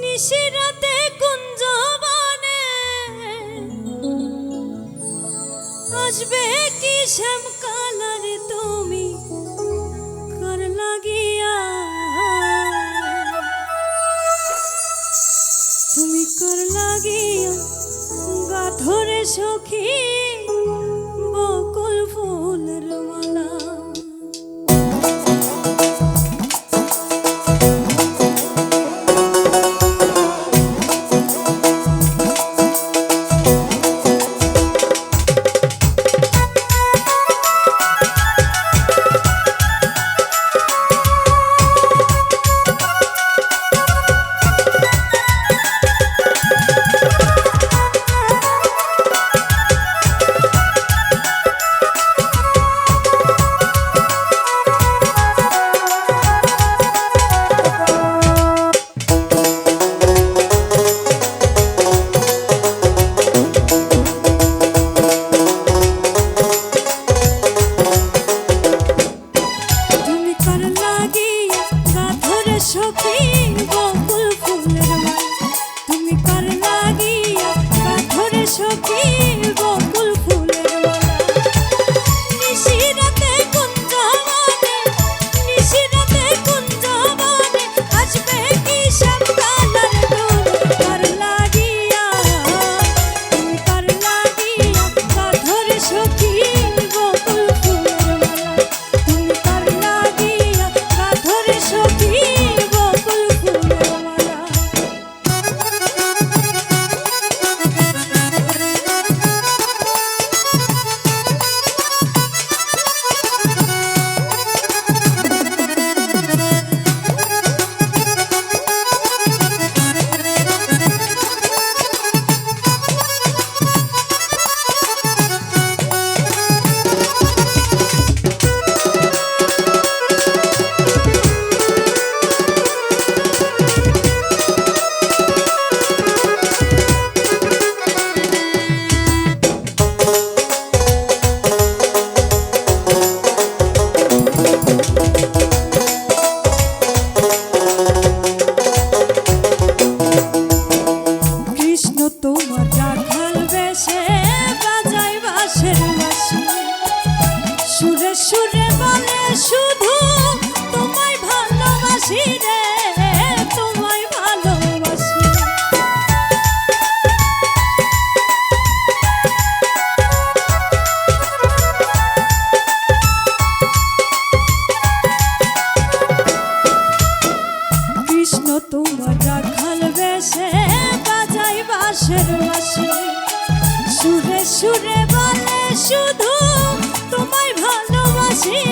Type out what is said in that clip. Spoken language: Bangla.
নিশিরাতে কুঞ্জবনে আসবে কি শ্যাম কালার তুমি? কর লাগিয়া? তুমি কর লাগিয়া? গাঠরে সখী সখী সুরে বলে শুধু তোমায় ভালোবাসি।